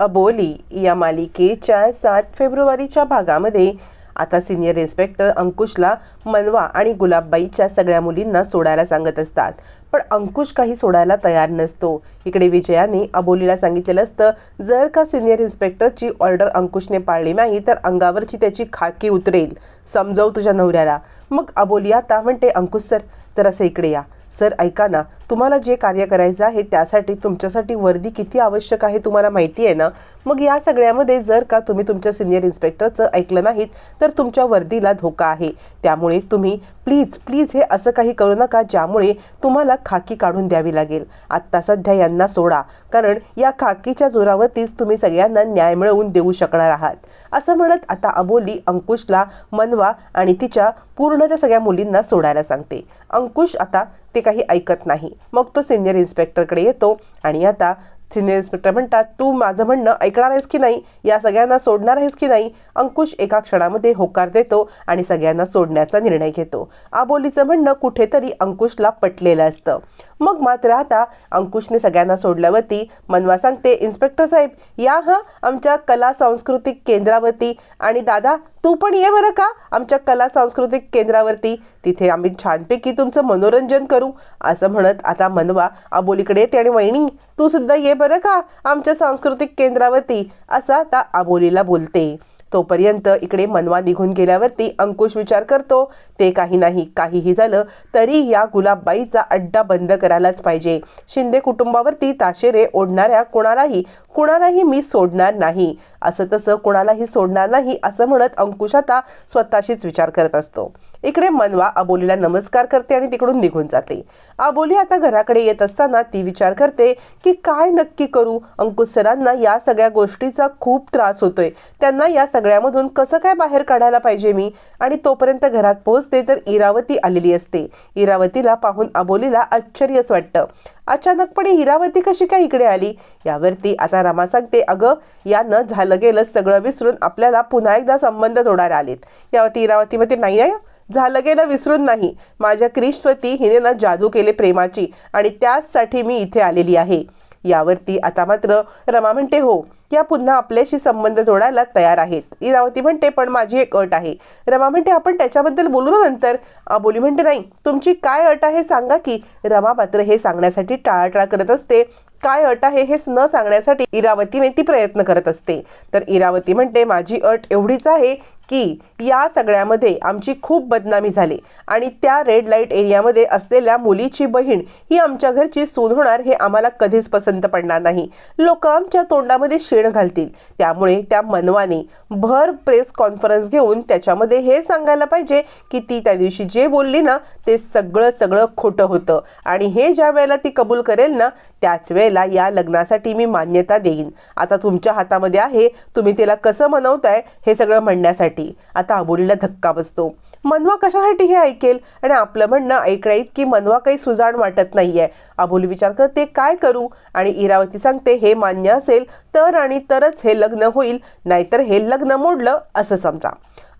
अबोली या मालिकेच्या सात फेब्रुवारीच्या भागामध्ये आता सिनियर इन्स्पेक्टर अंकुशला मनवा आणि गुलाबबाईच्या सगळ्या मुलींना सोडायला सांगत असतात. पण अंकुश काही सोडायला तयार नसतो. इकडे विजयाने अबोलीला सांगितलेलं असतं जर का सिनियर इन्स्पेक्टरची ऑर्डर अंकुशने पाळली नाही तर अंगावरची त्याची खाकी उतरेल. समजव तुझ्या नवऱ्याला. मग अबोली आता म्हणते अंकुश सर जरासं इकडे या. सर ऐका ना. तुम्हाला जे कार्य करायचं आहे त्यासाठी तुमच्यासाठी वर्दी किती आवश्यक आहे तुम्हाला माहिती आहे ना? मग या सगळ्यामध्ये जर का तुम्ही तुमच्या सिनियर इन्स्पेक्टरचं ऐकलं नाहीत तर तुमच्या वर्दीला धोका आहे. त्यामुळे तुम्ही प्लीज प्लीज हे असं काही करू नका ज्यामुळे तुम्हाला खाकी काढून द्यावी लागेल. आत्ता सध्या यांना सोडा. कारण या खाकीच्या जोरावरतीच तुम्ही सगळ्यांना न्याय मिळवून देऊ शकणार आहात. असं म्हणत आता अबोली अंकुशला मनवा आणि तिच्या पूर्ण त्या सगळ्या मुलींना सोडायला सांगते. अंकुश आता ते काही ऐकत नाही. मग तो सिनियर इन्स्पेक्टरकडे येतो आणि आता सिनियर इन्स्पेक्टर म्हणतात तू माझं म्हणणं ऐकणार आहेस की नाही? या सगळ्यांना सोडणार आहेस की नाही? अंकुश एका क्षणामध्ये होकार देतो आणि सगळ्यांना सोडण्याचा निर्णय घेतो. आबोलीचं म्हणणं कुठेतरी अंकुशला पटलेलं असतं. मग मात्र आता अंकुशने सगळ्यांना सोडल्यावरती मनवा सांगते इन्स्पेक्टर साहेब या हा आमच्या कला सांस्कृतिक केंद्रावरती. आणि दादा तू पण ये बरं का आमच्या कला सांस्कृतिक केंद्रावरती. तिथे आम्ही छानपैकी तुमचं मनोरंजन करू. असं म्हणत आता मनवा आबोलीकडे येते आणि वहिनी तू सुद्धा ये बरं का आमच्या सांस्कृतिक केंद्रावरती. असं आता आबोलीला बोलते. तोपर्यंत इकडे मनवा निघून गेल्यावरती अंकुश विचार करतो ते काही नाही काहीही झालं तरी या गुलाबबाईचा अड्डा बंद करायलाच पाहिजे. शिंदे कुटुंबावरती ताशेरे ओढणाऱ्या कोणालाही कुणालाही मी सोडणार नाही. असं तसं कुणालाही सोडणार नाही असं म्हणत अंकुश आता स्वतःशीच विचार करत असतो. इकडे मनवा अबोलीला नमस्कार करते आणि तिकडून निघून जाते. अबोली आता घराकडे येत असताना ती विचार करते की काय नक्की करू? अंकुश सरांना या सगळ्या गोष्टीचा खूप त्रास होतोय. त्यांना या सगळ्यामधून कसं काय बाहेर काढायला पाहिजे मी? आणि तोपर्यंत घरात पोहोचते तर इरावती आलेली असते. इरावतीला पाहून अबोलीला आश्चर्यच वाटतं. अचानकपणे हिरावती कशी काय इकडे आली? यावरती आता रमा सांगते अगं यानं झालं गेलं सगळं विसरून आपल्याला पुन्हा एकदा संबंध जोडायला आलेत. यावरती हिरावती मध्ये नाही आहे? झालं गेलं विसरून नाही. माझ्या क्रिशवती हिने ना जादू केले प्रेमाची आणि त्याचसाठी मी इथे आलेली आहे. यावरती आता मात्र रमा म्हणते हो या पुन्हा आपल्याशी संबंध जोडायला तयार आहेत. इरावती म्हणते पण माझी एक अट आहे. रमा म्हणते आपण त्याच्याबद्दल बोलू ना नंतर. अबोली म्हणते नाही तुमची काय अट आहे सांगा की. रमा मात्र हे सांगण्यासाठी टाळाटाळ करत असते. काय अट आहे हे न सांगण्यासाठी इरावती ती प्रयत्न करत असते. तर इरावती म्हणते माझी अट एवढीच आहे की या सगळ्यामध्ये आमची खूप बदनामी झाली. आणि त्या रेड लाइट एरियामध्ये असलेल्या मुलीची बहीण ही आमच्या घरची सून होणार हे आम्हाला कधीच पसंत पडणार नाही. लोक आमच्या तोंडामध्ये शेण घालतील. त्यामुळे त्या मनवाने भर प्रेस कॉन्फरन्स घेऊन त्याच्यामध्ये हे सांगायला पाहिजे की ती त्या दिवशी जे बोलली ना ते सगळं सगळं खोटं होतं. आणि हे ज्या वेळेला ती कबूल करेल ना त्याच वेळेला या लग्नासाठी मी मान्यता देईन. आता तुमच्या हातामध्ये आहे तुम्ही तिला कसं मनवताय हे सगळं म्हणण्यासाठी. आता अबोलीला धक्का बसतो. मनवा कशासाठी हे ऐकेल? आणि आपलं म्हणणं ऐकण्या की मनवा काही सुजाण वाटत नाहीये. अबोली विचार करते काय करू? आणि इरावती सांगते हे मान्य असेल तर आणि तरच हे लग्न होईल नाहीतर हे लग्न मोडलं असं समजा.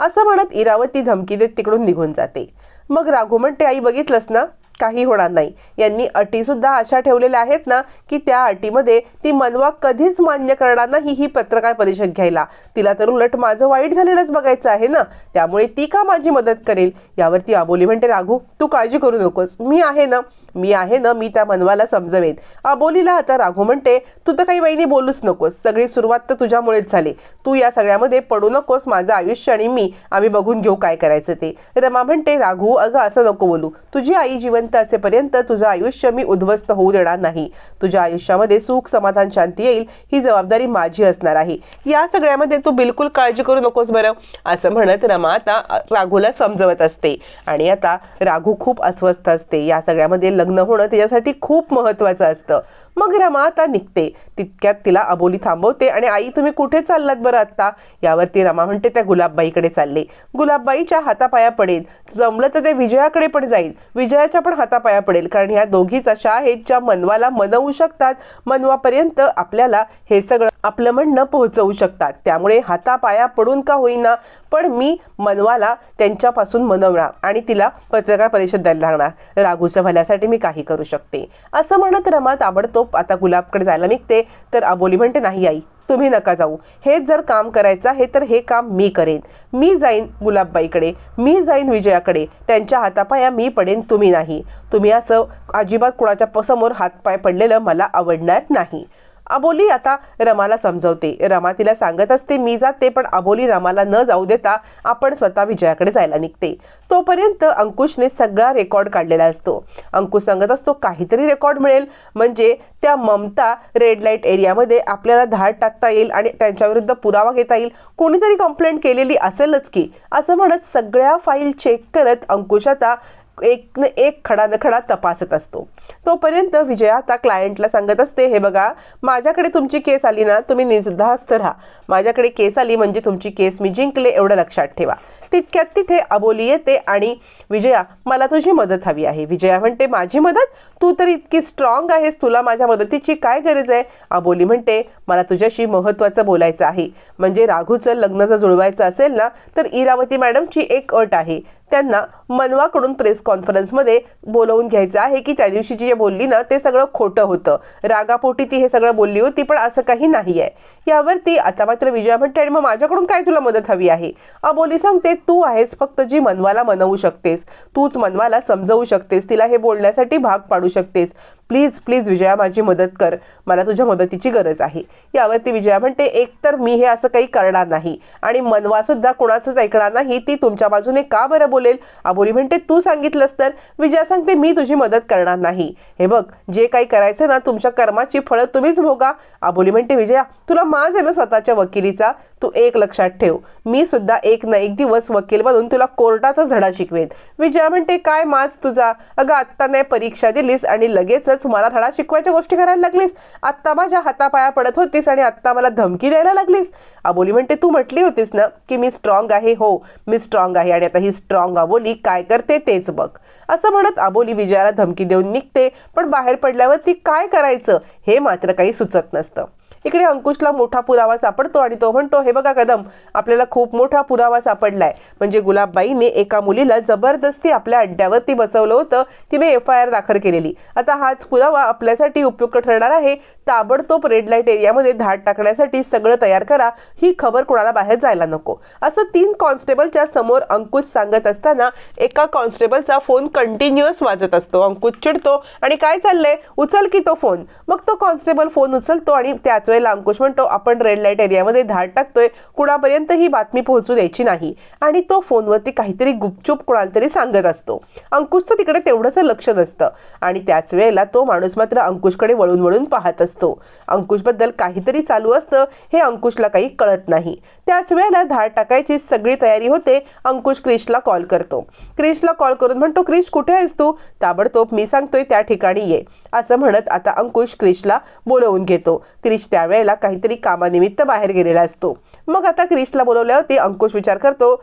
असं म्हणत इरावती धमकी देत तिकडून निघून जाते. मग राघू म्हणते आई बघितलंस ना? काही होणार नाही. यांनी अटीसुद्धा अशा ठेवलेल्या आहेत ना की त्या अटीमध्ये ती मनवा कधीच मान्य करणार नाही ही पत्रकार परिषद घ्यायला. तिला तर उलट माझं वाईट झालेलंच बघायचं आहे ना. त्यामुळे ती का माझी मदत करेल? यावरती आबोली म्हणते राघू तू काळजी करू नकोस. मी आहे ना मी आहे ना मी त्या मनवाला समजवेन. अबोलीला आता राघू म्हणते तू तर काही वहिनी बोलूच नकोस. सगळी सुरुवात तर तुझ्यामुळेच झाली. तू या सगळ्यामध्ये पडू नकोस माझं आयुष्य आणि मी. आम्ही बघून घेऊ काय करायचं ते. रमा म्हणते राघू अगं असं नको बोलू. तुझी आई जीवन जिवंत असेपर्यंत तुझं आयुष्य मी उद्ध्वस्त होऊ देणार नाही. तुझ्या आयुष्यामध्ये सुख समाधान शांती येईल ही जबाबदारी माझी असणार आहे. या सगळ्यामध्ये तू बिलकुल काळजी करू नकोस बरं असं म्हणत रमा आता राघूला समजवत असते. आणि आता राघू खूप अस्वस्थ असते. या सगळ्यामध्ये लग्न होणं त्याच्यासाठी खूप महत्त्वाचं असतं. मग रमा आता निघते. तितक्यात तिला अबोली थांबवते आणि आई तुम्ही कुठे चाललात बरं आत्ता? यावरती रमा म्हणते त्या गुलाबबाईकडे चालले. गुलाबबाईच्या हातापाया पडेल. जमलं तर ते विजयाकडे पण जाईल. विजयाच्या पण हातापाया पडेल. कारण ह्या दोघीच अशा आहेत ज्या मनवाला मनवू शकतात. मनवापर्यंत आपल्याला हे सगळं आपलं म्हणणं पोहोचवू शकतात. त्यामुळे हातापाया पडून का होईना पण मी मनवाला त्यांच्यापासून मनवणार आणि तिला पत्रकार परिषद द्यायला लागणार. राघूच्या भल्यासाठी मी काही करू शकते. असं म्हणत रमा ताबडतोब आता गुलाबकडे जायला निघते. तर अबोली म्हणते नाही आई तुम्ही नका जाऊ. हेच जर काम करायचं आहे तर हे काम मी करेन. मी जाईन गुलाबबाईकडे. मी जाईन विजयाकडे. त्यांच्या हातापाया मी पडेन तुम्ही नाही. तुम्ही असं अजिबात कुणाच्या समोर हातपाय पडलेलं मला आवडणार नाही. अबोली आता रमाला समजवते. रमा तिला सांगत असते मी जाते पण अबोली रमाला न जाऊ देता आपण स्वतः विजयाकडे जायला निघते. तोपर्यंत अंकुशने सगळा रेकॉर्ड काढलेला असतो. अंकुश सांगत असतो काहीतरी रेकॉर्ड मिळेल. म्हणजे त्या ममता रेड लाइट एरियामध्ये आपल्याला धाड टाकता येईल आणि त्यांच्याविरुद्ध पुरावा घेता येईल. कोणीतरी कंप्लेंट केलेली असेलच की. असं म्हणत सगळ्या फाईल चेक करत अंकुश आता एक न एक खडा न खडा तपासत असतो. तोपर्यंत विजया आता क्लायंटला सांगत असते हे बघा माझ्याकडे तुमची केस आली ना तुम्ही निर्धास्त राहा. माझ्याकडे केस आली म्हणजे तुमची केस मी जिंकले एवढं लक्षात ठेवा. तितक्यात तिथे अबोली येते आणि विजया मला तुझी मदत हवी आहे. विजया म्हणते माझी मदत? तू तर इतकी स्ट्रॉंग आहेस तुला माझ्या मदतीची काय गरज आहे? अबोली म्हणते मला तुझ्याशी महत्त्वाचं बोलायचं आहे. म्हणजे राघूचं लग्न जर जुळवायचं असेल ना तर इरावती मॅडमची एक अट आहे. त्यांना मनवाकडून प्रेस कॉन्फरन्समध्ये बोलवून घ्यायचं आहे की त्या दिवशी जी जे बोलली ना ते सगळं खोटं होतं. रागापोटी ती हे सगळं बोलली होती पण असं काही नाही आहे. यावरती आता मात्र विजया म्हणते आणि मग माझ्याकडून काय तुला मदत हवी आहे? अबोली सांगते तू आहेस फक्त जी मनवाला मनवू शकतेस. तूच मनवाला समजवू शकतेस. तिला हे बोलण्यासाठी भाग पाडू शकतेस. प्लीज प्लीज विजया माझी मदत कर. मला तुझ्या मदतीची गरज आहे. यावरती विजया म्हणते एकतर मी हे असं काही करणार नाही आणि मनवासुद्धा कुणाचंच ऐकणार नाही ती तुमच्या बाजूने का बरं बोलेल? अबोली म्हणते तू सांगितलंस तर. विजया सांगते मी तुझी मदत करणार नाही. हे बघ जे काही करायचं ना तुमच्या कर्माची फळं तुम्हीच भोगा. अबोली म्हणते विजया तुला माज आहे ना स्वतःच्या वकिलीचा? तू एक लक्षात ठेव. मी सुद्धा एक ना एक दिवस वकील बनून तुला कोर्टाचा धडा शिकवेन. विजया म्हणते काय माज तुझा? अगं आत्ता नाही परीक्षा दिलीस आणि लगेचच मला धडा शिकवायच्या गोष्टी करायला लागलीस. आत्ता माझ्या हातापाया पडत होतीस आणि आत्ता मला धमकी द्यायला लागलीस. अबोली म्हणते तू म्हटली होतीस ना की मी स्ट्रॉंग आहे? हो मी स्ट्रॉंग आहे आणि आता ही स्ट्रॉंग अबोली काय करते तेच बघ. असं म्हणत अबोली विजयाला धमकी देऊन निघते पण बाहेर पडल्यावर ती काय करायचं हे मात्र काही सुचत नसतं. इकडे अंकुशला मोठा पुरावा सापडतो आणि तो म्हणतो हे बघा कदम आपल्याला खूप मोठा पुरावा सापडलाय. म्हणजे गुलाबबाईने एका मुलीला जबरदस्ती आपल्या अड्ड्यावरती बसवलं होतं तिने एफ आय आर दाखल केलेली. आता हाच पुरावा आपल्यासाठी उपयुक्त ठरणार आहे. ताबडतोब रेड लाइट एरियामध्ये धाड टाकण्यासाठी सगळं तयार करा. ही खबर कोणाला बाहेर जायला नको. असं तीन कॉन्स्टेबलच्या समोर अंकुश सांगत असताना एका कॉन्स्टेबलचा फोन कंटिन्युअस वाजत असतो. अंकुश चिडतो आणि काय चाललंय? उचल की तो फोन? मग तो कॉन्स्टेबल फोन उचलतो आणि त्याच वेळेला अंकुश म्हणतो आपण रेड लाइट एरियामध्ये धाड टाकतोय. कुणापर्यंत ही बातमी पोहोचू द्यायची नाही. आणि तो फोनवरती काहीतरी गुपचूप कोणाला तरी सांगत असतो. अंकुशचं तिकडे तेवढंसं लक्ष नसतं. आणि त्याच वेळेला तो माणूस मात्र अंकुशकडे वळून वळून पाहत असतो. अंकुशबद्दल काहीतरी चालू असतं. हे अंकुशला काही कळत नाही. त्याच वेळेला धाड टाकायची सगळी तयारी होते अंकुश क्रिशला कॉल करतो. क्रिशला कॉल करून म्हणतो क्रिश कुठे आहेस तू? ताबडतोब मी सांगतोय त्या ठिकाणी ये. असं म्हणत आता अंकुश क्रिशला बोलवून घेतो. क्रिश त्यावेळेला काहीतरी कामानिमित्त बाहेर गेलेला असतो. मग आता क्रिशला बोलवल्यावरती अंकुश विचार करतो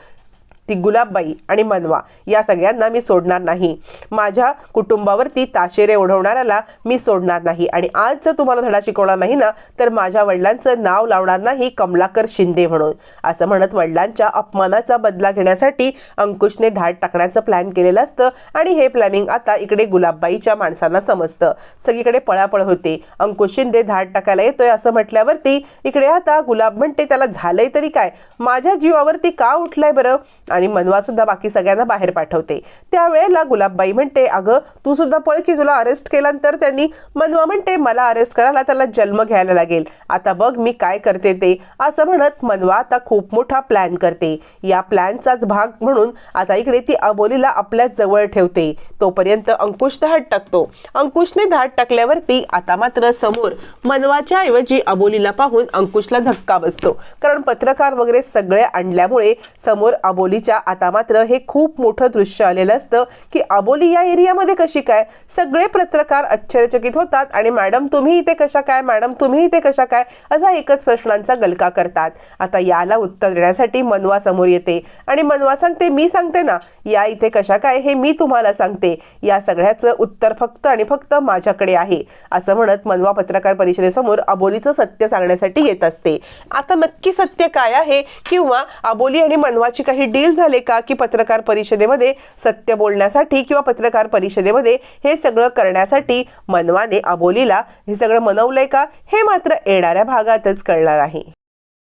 ती गुलाबबाई आणि मनवा या सगळ्यांना मी सोडणार नाही. माझ्या कुटुंबावरती ताशेरे ओढवणाऱ्याला मी सोडणार नाही. आणि आज जर तुम्हाला धडा शिकवणार नाही ना तर माझ्या वडिलांचं नाव लावणार नाही कमलाकर शिंदे म्हणून. असं म्हणत वडिलांच्या अपमानाचा बदला घेण्यासाठी अंकुशने धाड टाकण्याचं प्लॅन केलेलं असतं आणि हे प्लॅनिंग आता इकडे गुलाबबाईच्या माणसांना समजतं. सगळीकडे पळापळ होते. अंकुश शिंदे धाड टाकायला येतोय असं म्हटल्यावरती इकडे आता गुलाब म्हणते त्याला झालंय तरी काय? माझ्या जीवावरती का उठलाय बरं? आणि मनवा सुद्धा बाकी सगळ्यांना बाहेर पाठवते. त्यावेळेला गुलाबबाई म्हणते अगं तू सुद्धा पळ की तुला अरेस्ट केल्यानंतर त्यांनी मनवा म्हणते मला अरेस्ट करायला त्याला जन्म घ्यायला लागेल. आता बघ मी काय करते ते. असं म्हणत मनवा आता खूप मोठा प्लॅन करते. या प्लॅनचाच भाग म्हणून आता इकडे ती अबोलीला आपल्या जवळ ठेवते. तोपर्यंत अंकुश धाड टाकतो. अंकुशने धाड टाकल्यावरती आता मात्र समोर मनवाच्या ऐवजी अबोलीला पाहून अंकुशला धक्का बसतो. कारण पत्रकार वगैरे सगळे आणल्यामुळे समोर अबोली अबोलीच्या आता मात्र हे खूप मोठं दृश्य आलेलं असतं की अबोली या एरियामध्ये कशी काय? सगळे पत्रकार आश्चर्यचकित होतात आणि मॅडम तुम्ही इथे कशा काय? मॅडम तुम्ही इथे कशा काय? असा एकच प्रश्नांचा गलका करतात. आता याला उत्तर देण्यासाठी मनवा समोर येते. आणि मनवा सांगते मी सांगते ना या इथे कशा काय हे मी तुम्हाला सांगते. या सगळ्याचं उत्तर फक्त आणि फक्त माझ्याकडे आहे. असं म्हणत मनवा पत्रकार परिषदेसमोर अबोलीचं सत्य सांगण्यासाठी येत असते. आता नक्की सत्य काय आहे? किंवा अबोली आणि मनवाची काही डील फेल झाले का की पत्रकार परिषदेमध्ये सत्य बोलण्यासाठी किंवा पत्रकार परिषदेमध्ये हे सगळं करण्यासाठी मनवाने अबोलीला हे सगळं मनवलंय का हे मात्र येणाऱ्या भागातच कळणार आहे